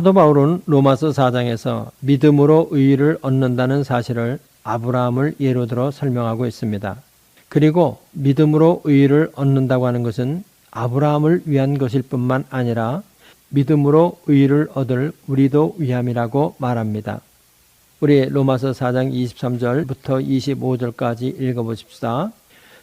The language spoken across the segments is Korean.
사도 바울은 로마서 4장에서 믿음으로 의의를 얻는다는 사실을 아브라함을 예로 들어 설명하고 있습니다. 그리고 믿음으로 의의를 얻는다고 하는 것은 아브라함을 위한 것일 뿐만 아니라 믿음으로 의의를 얻을 우리도 위함이라고 말합니다. 우리 로마서 4장 23절부터 25절까지 읽어보십시다.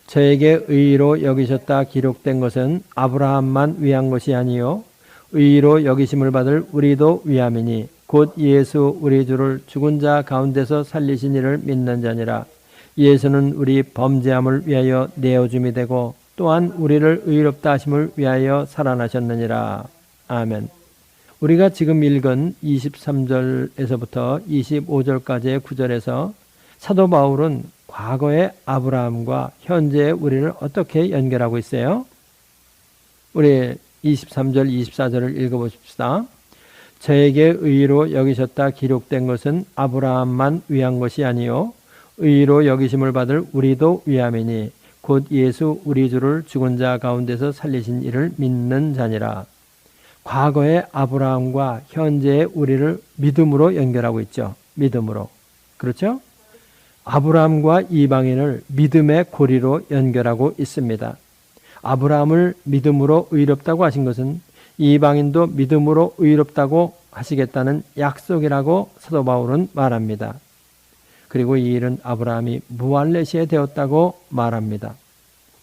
저에게 의의로 여기셨다 기록된 것은 아브라함만 위한 것이 아니요 의의로 여기심을 받을 우리도 위함이니 곧 예수 우리 주를 죽은 자 가운데서 살리신 이를 믿는 자니라 예수는 우리 범죄함을 위하여 내어줌이 되고 또한 우리를 의롭다 하심을 위하여 살아나셨느니라 아멘. 우리가 지금 읽은 23절에서부터 25절까지의 구절에서 사도 바울은 과거의 아브라함과 현재의 우리를 어떻게 연결하고 있어요? 우리 23절, 24절을 읽어보십시다. 저에게 의로 여기셨다 기록된 것은 아브라함만 위한 것이 아니요 의로 여기심을 받을 우리도 위함이니 곧 예수 우리 주를 죽은 자 가운데서 살리신 이를 믿는 자니라. 과거의 아브라함과 현재의 우리를 믿음으로 연결하고 있죠. 믿음으로. 그렇죠? 아브라함과 이방인을 믿음의 고리로 연결하고 있습니다. 아브라함을 믿음으로 의롭다고 하신 것은 이방인도 믿음으로 의롭다고 하시겠다는 약속이라고 사도 바울은 말합니다. 그리고 이 일은 아브라함이 무할레시에 되었다고 말합니다.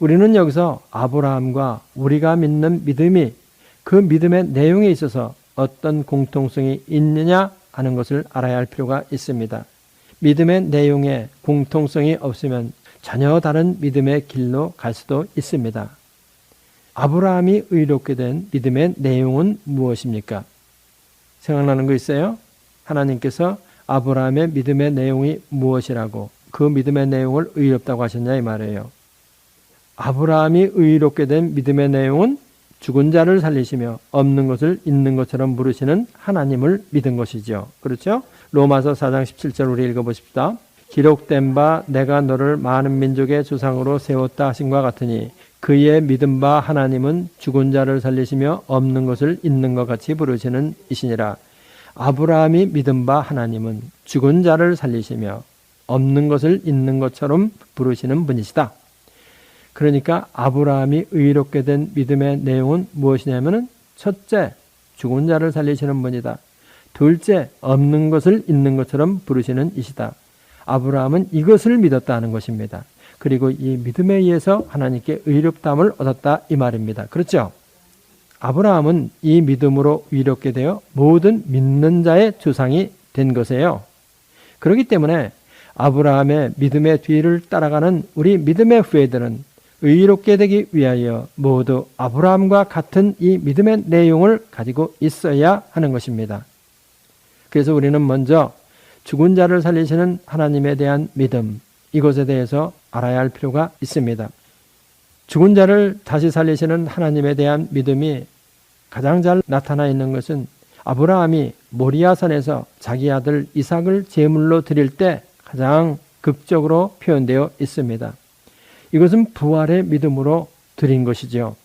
우리는 여기서 아브라함과 우리가 믿는 믿음이 그 믿음의 내용에 있어서 어떤 공통성이 있느냐 하는 것을 알아야 할 필요가 있습니다. 믿음의 내용에 공통성이 없으면 전혀 다른 믿음의 길로 갈 수도 있습니다. 아브라함이 의롭게 된 믿음의 내용은 무엇입니까? 생각나는 거 있어요? 하나님께서 아브라함의 믿음의 내용이 무엇이라고 그 믿음의 내용을 의롭다고 하셨냐 이 말이에요. 아브라함이 의롭게 된 믿음의 내용은 죽은 자를 살리시며 없는 것을 있는 것처럼 부르시는 하나님을 믿은 것이죠. 그렇죠? 로마서 4장 17절 우리 읽어보십시다. 기록된 바 내가 너를 많은 민족의 조상으로 세웠다 하신과 같으니 그의 믿은 바 하나님은 죽은 자를 살리시며 없는 것을 있는 것 같이 부르시는 이시니라. 아브라함이 믿은 바 하나님은 죽은 자를 살리시며 없는 것을 있는 것처럼 부르시는 분이시다. 그러니까 아브라함이 의롭게 된 믿음의 내용은 무엇이냐면은 첫째, 죽은 자를 살리시는 분이다. 둘째, 없는 것을 있는 것처럼 부르시는 이시다. 아브라함은 이것을 믿었다는 것입니다. 그리고 이 믿음에 의해서 하나님께 의롭담을 얻었다 이 말입니다. 그렇죠? 아브라함은 이 믿음으로 의롭게 되어 모든 믿는 자의 조상이 된 것이에요. 그렇기 때문에 아브라함의 믿음의 뒤를 따라가는 우리 믿음의 후예들은 의롭게 되기 위하여 모두 아브라함과 같은 이 믿음의 내용을 가지고 있어야 하는 것입니다. 그래서 우리는 먼저 죽은 자를 살리시는 하나님에 대한 믿음, 이것에 대해서 알아야 할 필요가 있습니다. 죽은 자를 다시 살리시는 하나님에 대한 믿음이 가장 잘 나타나 있는 것은 아브라함이 모리아산에서 자기 아들 이삭을 제물로 드릴 때 가장 극적으로 표현되어 있습니다. 이것은 부활의 믿음으로 드린 것이지요.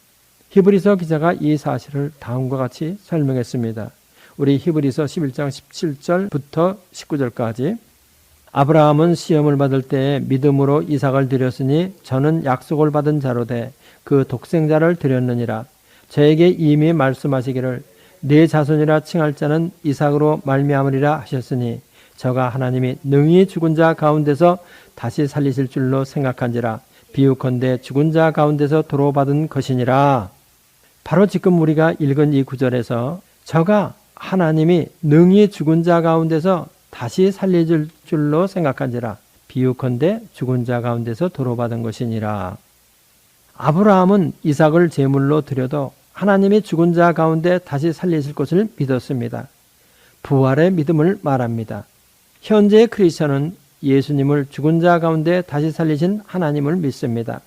히브리서 기자가 이 사실을 다음과 같이 설명했습니다. 우리 히브리서 11장 17절부터 19절까지 아브라함은 시험을 받을 때에 믿음으로 이삭을 드렸으니 저는 약속을 받은 자로 돼그 독생자를 드렸느니라. 저에게 이미 말씀하시기를 내 자손이라 칭할 자는 이삭으로 말미암으리라 하셨으니 저가 하나님이 능히 죽은 자 가운데서 다시 살리실 줄로 생각한지라 비유컨대 죽은 자 가운데서 도로받은 것이니라. 바로 지금 우리가 읽은 이 구절에서 저가 하나님이 능히 죽은 자 가운데서 다시 살려줄 줄로 생각한지라 비유컨대 죽은 자 가운데서 도로받은 것이니라. 아브라함은 이삭을 제물로 드려도 하나님이 죽은 자 가운데 다시 살리실 것을 믿었습니다. 부활의 믿음을 말합니다. 현재의 크리스천은 예수님을 죽은 자 가운데 다시 살리신 하나님을 믿습니다.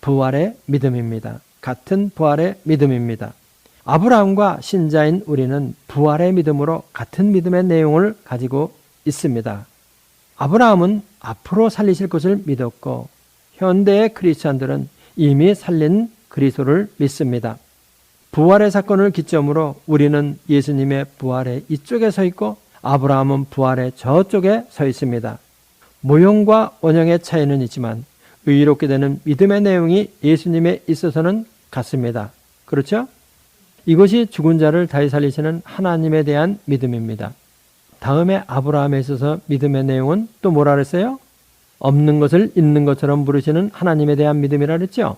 부활의 믿음입니다. 같은 부활의 믿음입니다. 아브라함과 신자인 우리는 부활의 믿음으로 같은 믿음의 내용을 가지고 있습니다. 아브라함은 앞으로 살리실 것을 믿었고 현대의 크리스천들은 이미 살린 그리스도를 믿습니다. 부활의 사건을 기점으로 우리는 예수님의 부활의 이쪽에 서 있고 아브라함은 부활의 저쪽에 서 있습니다. 모형과 원형의 차이는 있지만 의롭게 되는 믿음의 내용이 예수님에 있어서는 같습니다. 그렇죠? 이것이 죽은 자를 다시 살리시는 하나님에 대한 믿음입니다. 다음에 아브라함에 있어서 믿음의 내용은 또 뭐라 그랬어요? 없는 것을 있는 것처럼 부르시는 하나님에 대한 믿음이라 그랬죠?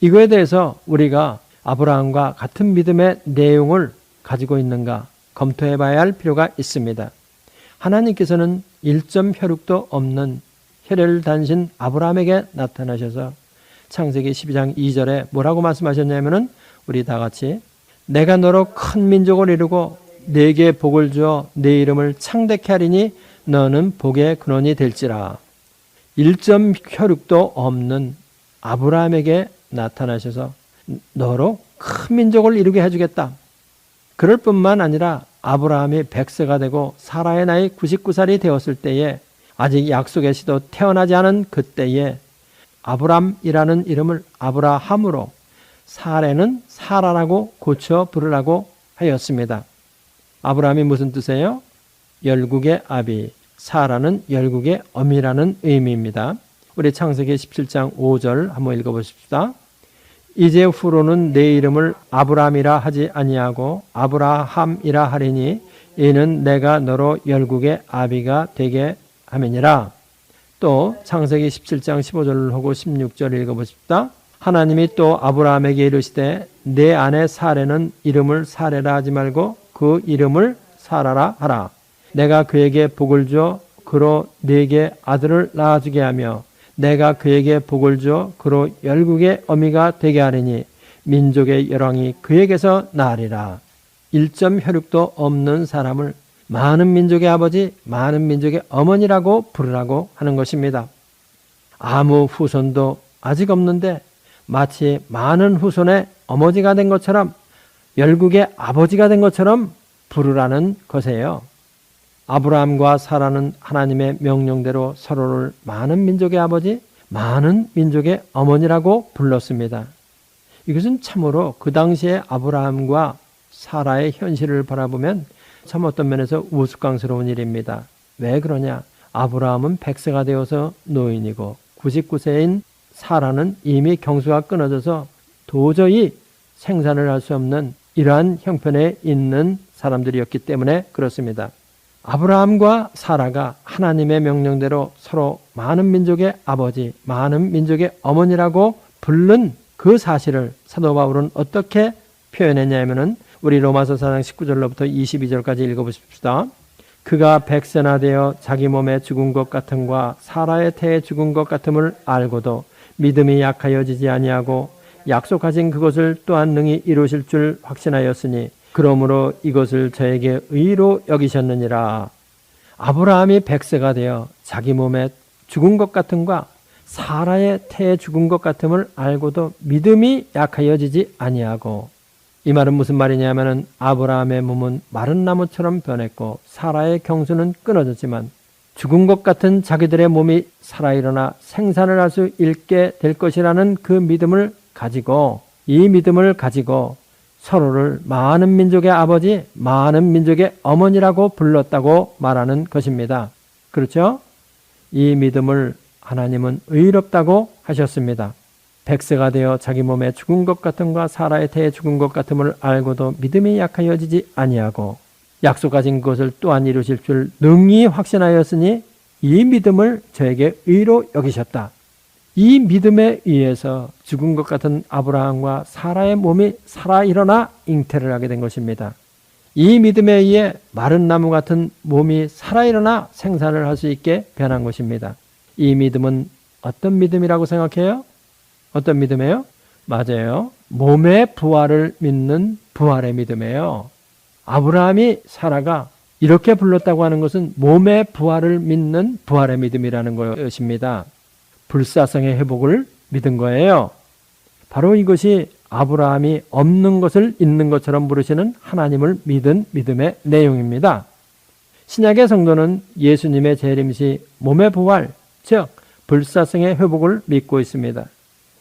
이거에 대해서 우리가 아브라함과 같은 믿음의 내용을 가지고 있는가 검토해 봐야 할 필요가 있습니다. 하나님께서는 일점 혈육도 없는 혈혈 단신 아브라함에게 나타나셔서 창세기 12장 2절에 뭐라고 말씀하셨냐면은 우리 다 같이 내가 너로 큰 민족을 이루고 내게 복을 주어 내 이름을 창대케 하리니 너는 복의 근원이 될지라. 일점 혈육도 없는 아브라함에게 나타나셔서 너로 큰 민족을 이루게 해주겠다. 그럴 뿐만 아니라 아브라함이 100세가 되고 사라의 나이 99살이 되었을 때에 아직 약속의 시도 태어나지 않은 그때에 아브람이라는 이름을 아브라함으로 사례는 사라라고 고쳐 부르라고 하였습니다. 아브라함이 무슨 뜻이에요? 열국의 아비, 사라는 열국의 어미라는 의미입니다. 우리 창세기 17장 5절 한번 읽어보십시다. 이제 후로는 내 이름을 아브람이라 하지 아니하고 아브라함이라 하리니 이는 내가 너로 열국의 아비가 되게 함이니라. 또 창세기 17장 15절 하고 16절 읽어보십시다. 하나님이 또 아브라함에게 이르시되 내 아내 사레는 이름을 사레라 하지 말고 그 이름을 사라라 하라. 내가 그에게 복을 줘 그로 네게 아들을 낳아주게 하며 내가 그에게 복을 줘 그로 열국의 어미가 되게 하리니 민족의 열왕이 그에게서 나리라. 일점 혈육도 없는 사람을 많은 민족의 아버지, 많은 민족의 어머니라고 부르라고 하는 것입니다. 아무 후손도 아직 없는데 마치 많은 후손의 어머니가 된 것처럼 열국의 아버지가 된 것처럼 부르라는 것이에요. 아브라함과 사라는 하나님의 명령대로 서로를 많은 민족의 아버지, 많은 민족의 어머니라고 불렀습니다. 이것은 참으로 그 당시에 아브라함과 사라의 현실을 바라보면 참 어떤 면에서 우스꽝스러운 일입니다. 왜 그러냐? 아브라함은 100세가 되어서 노인이고 99세인 사라는 이미 경수가 끊어져서 도저히 생산을 할 수 없는 이러한 형편에 있는 사람들이었기 때문에 그렇습니다. 아브라함과 사라가 하나님의 명령대로 서로 많은 민족의 아버지, 많은 민족의 어머니라고 부른 그 사실을 사도 바울은 어떻게 표현했냐면은 우리 로마서 4장 19절로부터 22절까지 읽어보십시다. 그가 백세나 되어 자기 몸에 죽은 것 같음과 사라의 태에 죽은 것 같음을 알고도 믿음이 약하여지지 아니하고 약속하신 그것을 또한 능히 이루실 줄 확신하였으니 그러므로 이것을 저에게 의로 여기셨느니라. 아브라함이 백세가 되어 자기 몸에 죽은 것 같음과 사라의 태에 죽은 것 같음을 알고도 믿음이 약하여지지 아니하고 이 말은 무슨 말이냐면은 아브라함의 몸은 마른 나무처럼 변했고 사라의 경수는 끊어졌지만 죽은 것 같은 자기들의 몸이 살아 일어나 생산을 할 수 있게 될 것이라는 그 믿음을 가지고 이 믿음을 가지고 서로를 많은 민족의 아버지, 많은 민족의 어머니라고 불렀다고 말하는 것입니다. 그렇죠? 이 믿음을 하나님은 의롭다고 하셨습니다. 백세가 되어 자기 몸에 죽은 것 같음과 사라의 태에 죽은 것 같음을 알고도 믿음이 약하여지지 아니하고 약속하신 것을 또한 이루실 줄 능히 확신하였으니 이 믿음을 저에게 의로 여기셨다. 이 믿음에 의해서 죽은 것 같은 아브라함과 사라의 몸이 살아 일어나 잉태를 하게 된 것입니다. 이 믿음에 의해 마른 나무 같은 몸이 살아 일어나 생산을 할 수 있게 변한 것입니다. 이 믿음은 어떤 믿음이라고 생각해요? 어떤 믿음이에요? 맞아요. 몸의 부활을 믿는 부활의 믿음이에요. 아브라함이 사라가 이렇게 불렀다고 하는 것은 몸의 부활을 믿는 부활의 믿음이라는 것입니다. 불사성의 회복을 믿은 거예요. 바로 이것이 아브라함이 없는 것을 있는 것처럼 부르시는 하나님을 믿은 믿음의 내용입니다. 신약의 성도는 예수님의 재림시 몸의 부활, 즉 불사성의 회복을 믿고 있습니다.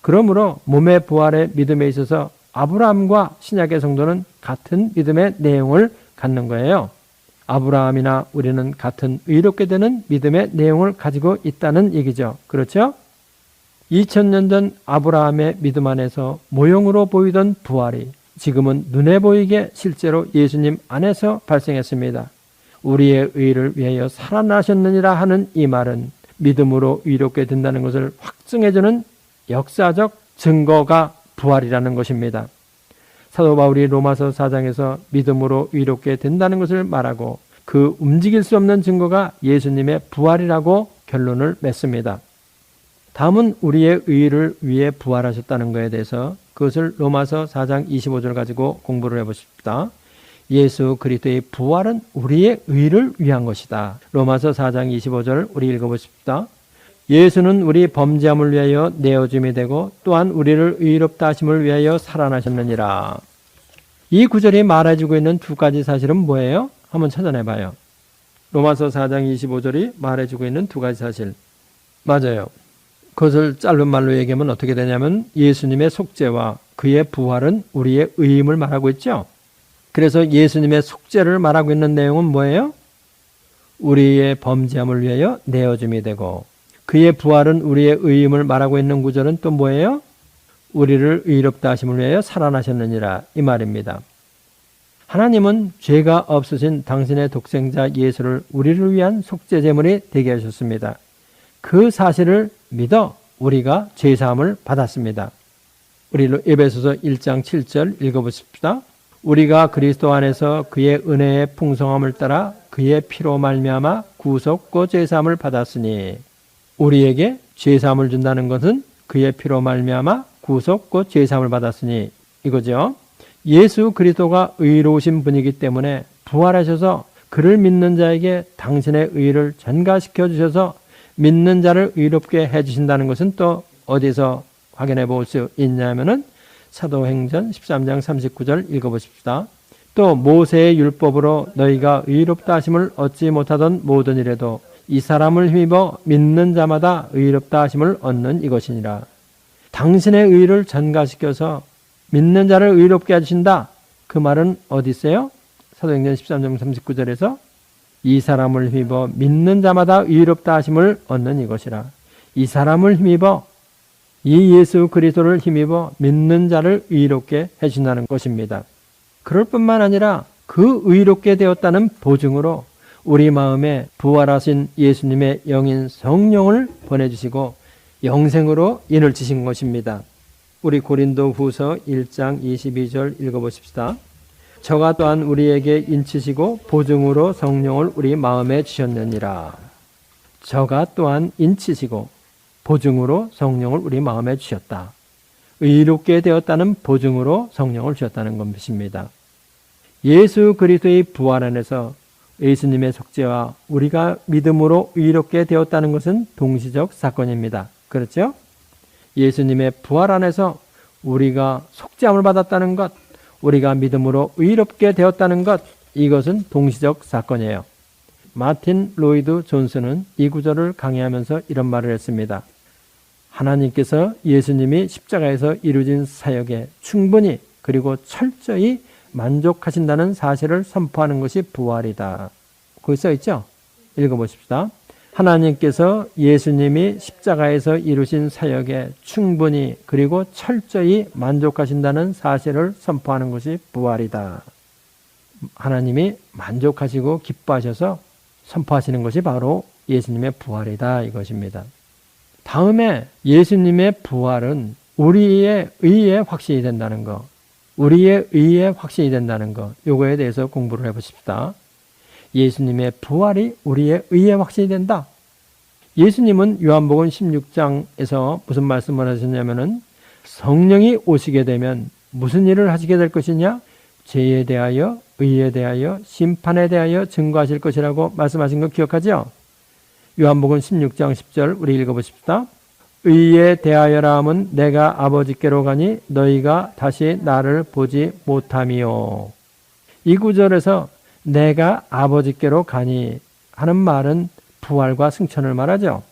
그러므로 몸의 부활의 믿음에 있어서 아브라함과 신약의 성도는 같은 믿음의 내용을 갖는 거예요. 아브라함이나 우리는 같은 의롭게 되는 믿음의 내용을 가지고 있다는 얘기죠. 그렇죠? 2000년 전 아브라함의 믿음 안에서 모형으로 보이던 부활이 지금은 눈에 보이게 실제로 예수님 안에서 발생했습니다. 우리의 의를 위하여 살아나셨느니라 하는 이 말은 믿음으로 의롭게 된다는 것을 확증해주는 역사적 증거가 부활이라는 것입니다. 사도 바울이 로마서 4장에서 믿음으로 의롭게 된다는 것을 말하고 그 움직일 수 없는 증거가 예수님의 부활이라고 결론을 맺습니다. 다음은 우리의 의를 위해 부활하셨다는 것에 대해서 그것을 로마서 4장 25절 가지고 공부를 해보십시다. 예수 그리스도의 부활은 우리의 의를 위한 것이다. 로마서 4장 25절 우리 읽어보십시다. 예수는 우리 범죄함을 위하여 내어짐이 되고 또한 우리를 의롭다 하심을 위하여 살아나셨느니라. 이 구절이 말해주고 있는 두 가지 사실은 뭐예요? 한번 찾아내봐요. 로마서 4장 25절이 말해주고 있는 두 가지 사실. 맞아요. 그것을 짧은 말로 얘기하면 어떻게 되냐면 예수님의 속죄와 그의 부활은 우리의 의임을 말하고 있죠. 그래서 예수님의 속죄를 말하고 있는 내용은 뭐예요? 우리의 범죄함을 위하여 내어줌이 되고 그의 부활은 우리의 의임을 말하고 있는 구절은 또 뭐예요? 우리를 의롭다 하심을 위하여 살아나셨느니라 이 말입니다. 하나님은 죄가 없으신 당신의 독생자 예수를 우리를 위한 속죄 제물이 되게 하셨습니다. 그 사실을 믿어 우리가 죄 사함을 받았습니다. 우리 에베소서 1장 7절 읽어 보십시다. 우리가 그리스도 안에서 그의 은혜의 풍성함을 따라 그의 피로 말미암아 구속 고 죄 사함을 받았으니 우리에게 죄 사함을 준다는 것은 그의 피로 말미암아 구속고 죄 사함을 받았으니 이거죠. 예수 그리스도가 의로우신 분이기 때문에 부활하셔서 그를 믿는 자에게 당신의 의를 전가시켜 주셔서 믿는 자를 의롭게 해 주신다는 것은 또 어디서 확인해 볼 수 있냐면은 사도행전 13장 39절 읽어 보십시다. 또 모세의 율법으로 너희가 의롭다 하심을 얻지 못하던 모든 일에도 이 사람을 힘입어 믿는 자마다 의롭다 하심을 얻는 이것이니라. 당신의 의를 전가시켜서 믿는 자를 의롭게 해주신다. 그 말은 어디 있어요? 사도행전 13장 39절에서 이 사람을 힘입어 믿는 자마다 의롭다 하심을 얻는 이것이라. 이 사람을 힘입어 이 예수 그리스도를 힘입어 믿는 자를 의롭게 해준다는 것입니다. 그럴 뿐만 아니라 그 의롭게 되었다는 보증으로 우리 마음에 부활하신 예수님의 영인 성령을 보내주시고 영생으로 인을 지신 것입니다. 우리 고린도 후서 1장 22절 읽어보십시다. 저가 또한 우리에게 인치시고 보증으로 성령을 우리 마음에 주셨느니라. 저가 또한 인치시고 보증으로 성령을 우리 마음에 주셨다. 의롭게 되었다는 보증으로 성령을 주셨다는 것입니다. 예수 그리스도의 부활 안에서 예수님의 속죄와 우리가 믿음으로 의롭게 되었다는 것은 동시적 사건입니다. 그렇죠? 예수님의 부활 안에서 우리가 속죄함을 받았다는 것, 우리가 믿음으로 의롭게 되었다는 것, 이것은 동시적 사건이에요. 마틴 로이드 존슨은 이 구절을 강의하면서 이런 말을 했습니다. 하나님께서 예수님이 십자가에서 이루어진 사역에 충분히 그리고 철저히 만족하신다는 사실을 선포하는 것이 부활이다. 거기 써 있죠? 읽어보십시다. 하나님께서 예수님이 십자가에서 이루신 사역에 충분히 그리고 철저히 만족하신다는 사실을 선포하는 것이 부활이다. 하나님이 만족하시고 기뻐하셔서 선포하시는 것이 바로 예수님의 부활이다 이것입니다. 다음에 예수님의 부활은 우리의 의에 확신이 된다는 것, 우리의 의에 확신이 된다는 것, 요거에 대해서 공부를 해보십시다. 예수님의 부활이 우리의 의에 확신이 된다. 예수님은 요한복음 16장에서 무슨 말씀을 하셨냐면은 성령이 오시게 되면 무슨 일을 하시게 될 것이냐? 죄에 대하여, 의에 대하여, 심판에 대하여 증거하실 것이라고 말씀하신 거 기억하죠? 요한복음 16장 10절 우리 읽어보십시다. 의에 대하여라 함은 내가 아버지께로 가니 너희가 다시 나를 보지 못함이요. 이 구절에서 내가 아버지께로 가니 하는 말은 부활과 승천을 말하죠.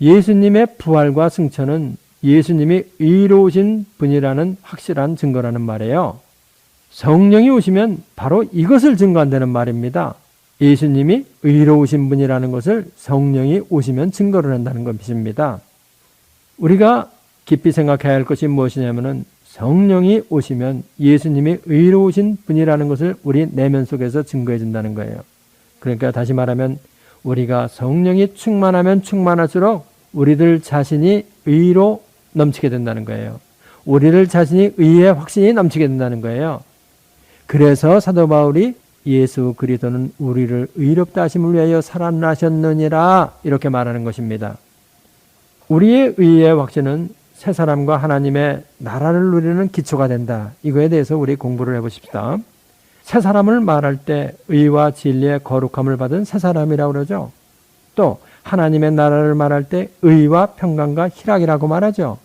예수님의 부활과 승천은 예수님이 의로우신 분이라는 확실한 증거라는 말이에요. 성령이 오시면 바로 이것을 증거한다는 말입니다. 예수님이 의로우신 분이라는 것을 성령이 오시면 증거를 한다는 것입니다. 우리가 깊이 생각해야 할 것이 무엇이냐면은 성령이 오시면 예수님이 의로우신 분이라는 것을 우리 내면 속에서 증거해 준다는 거예요. 그러니까 다시 말하면 우리가 성령이 충만하면 충만할수록 우리들 자신이 의로 넘치게 된다는 거예요. 우리들 자신이 의의 확신이 넘치게 된다는 거예요. 그래서 사도 바울이 예수 그리스도는 우리를 의롭다 하심을 위하여 살아나셨느니라 이렇게 말하는 것입니다. 우리의 의의 확신은 새 사람과 하나님의 나라를 누리는 기초가 된다. 이거에 대해서 우리 공부를 해보십시다. 새 사람을 말할 때 의와 진리의 거룩함을 받은 새 사람이라고 그러죠. 또 하나님의 나라를 말할 때 의와 평강과 희락이라고 말하죠.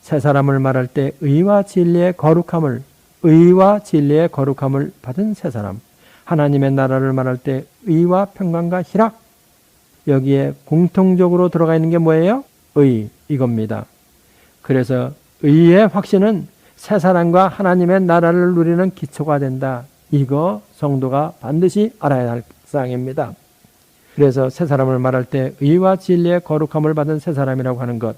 새 사람을 말할 때 의와 진리의 거룩함을 의와 진리의 거룩함을 받은 새 사람. 하나님의 나라를 말할 때 의와 평강과 희락. 여기에 공통적으로 들어가 있는 게 뭐예요? 의 이겁니다. 그래서 의의 확신은 새 사람과 하나님의 나라를 누리는 기초가 된다. 이거 성도가 반드시 알아야 할 사항입니다. 그래서 새 사람을 말할 때 의와 진리의 거룩함을 받은 새 사람이라고 하는 것.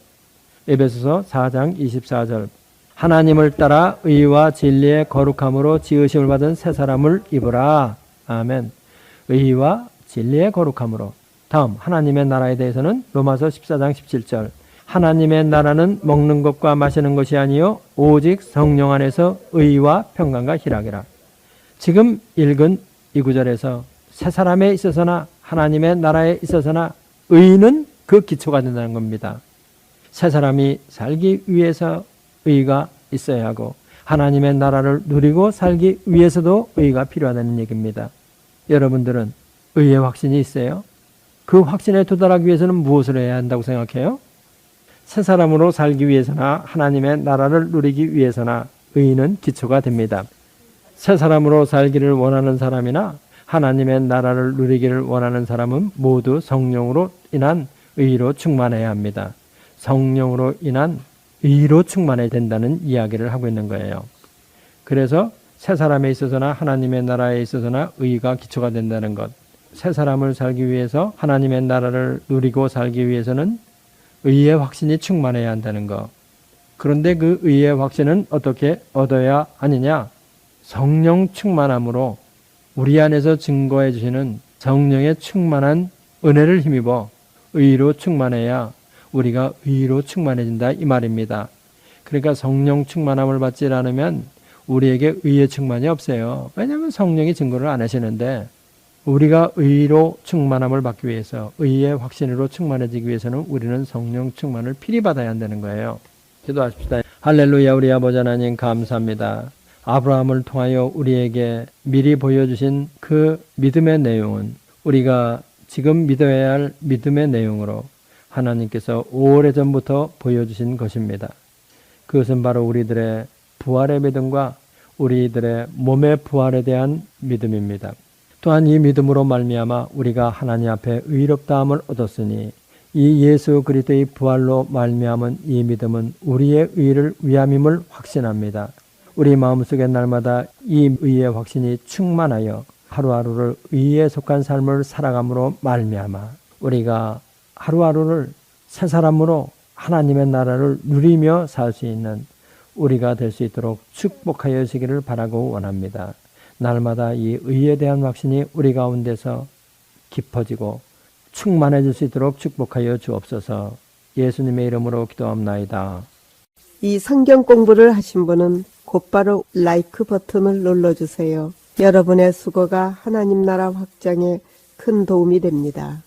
에베소서 4장 24절. 하나님을 따라 의와 진리의 거룩함으로 지으심을 받은 새 사람을 입으라. 아멘. 의와 진리의 거룩함으로. 다음 하나님의 나라에 대해서는 로마서 14장 17절. 하나님의 나라는 먹는 것과 마시는 것이 아니요 오직 성령 안에서 의와 평강과 희락이라. 지금 읽은 이 구절에서 새 사람에 있어서나 하나님의 나라에 있어서나 의는 그 기초가 된다는 겁니다. 새 사람이 살기 위해서 의가 있어야 하고 하나님의 나라를 누리고 살기 위해서도 의가 필요하다는 얘기입니다. 여러분들은 의의 확신이 있어요? 그 확신에 도달하기 위해서는 무엇을 해야 한다고 생각해요? 새 사람으로 살기 위해서나 하나님의 나라를 누리기 위해서나 의는 기초가 됩니다. 새 사람으로 살기를 원하는 사람이나 하나님의 나라를 누리기를 원하는 사람은 모두 성령으로 인한 의로 충만해야 합니다. 성령으로 인한 의로 충만해야 된다는 이야기를 하고 있는 거예요. 그래서 새 사람에 있어서나 하나님의 나라에 있어서나 의가 기초가 된다는 것. 새 사람을 살기 위해서 하나님의 나라를 누리고 살기 위해서는 의의 확신이 충만해야 한다는 것. 그런데 그 의의 확신은 어떻게 얻어야 하느냐? 성령 충만함으로 우리 안에서 증거해 주시는 성령의 충만한 은혜를 힘입어 의로 충만해야 우리가 의로 충만해진다 이 말입니다. 그러니까 성령 충만함을 받지 않으면 우리에게 의의 충만이 없어요. 왜냐하면 성령이 증거를 안 하시는데 우리가 의로 충만함을 받기 위해서 의의 확신으로 충만해지기 위해서는 우리는 성령 충만을 필히 받아야 한다는 거예요. 기도하십시다. 할렐루야 우리 아버지 하나님 감사합니다. 아브라함을 통하여 우리에게 미리 보여주신 그 믿음의 내용은 우리가 지금 믿어야 할 믿음의 내용으로 하나님께서 오래전부터 보여주신 것입니다. 그것은 바로 우리들의 부활의 믿음과 우리들의 몸의 부활에 대한 믿음입니다. 또한 이 믿음으로 말미암아 우리가 하나님 앞에 의롭다함을 얻었으니 이 예수 그리스도의 부활로 말미암은 이 믿음은 우리의 의를 위함임을 확신합니다. 우리 마음속에 날마다 이 의의 확신이 충만하여 하루하루를 의에 속한 삶을 살아감으로 말미암아 우리가 하루하루를 새 사람으로 하나님의 나라를 누리며 살 수 있는 우리가 될 수 있도록 축복하여 주시기를 바라고 원합니다. 날마다 이 의에 대한 확신이 우리 가운데서 깊어지고 충만해질 수 있도록 축복하여 주옵소서. 예수님의 이름으로 기도합나이다. 이 성경 공부를 하신 분은 곧바로 라이크 버튼을 눌러주세요. 여러분의 수고가 하나님 나라 확장에 큰 도움이 됩니다.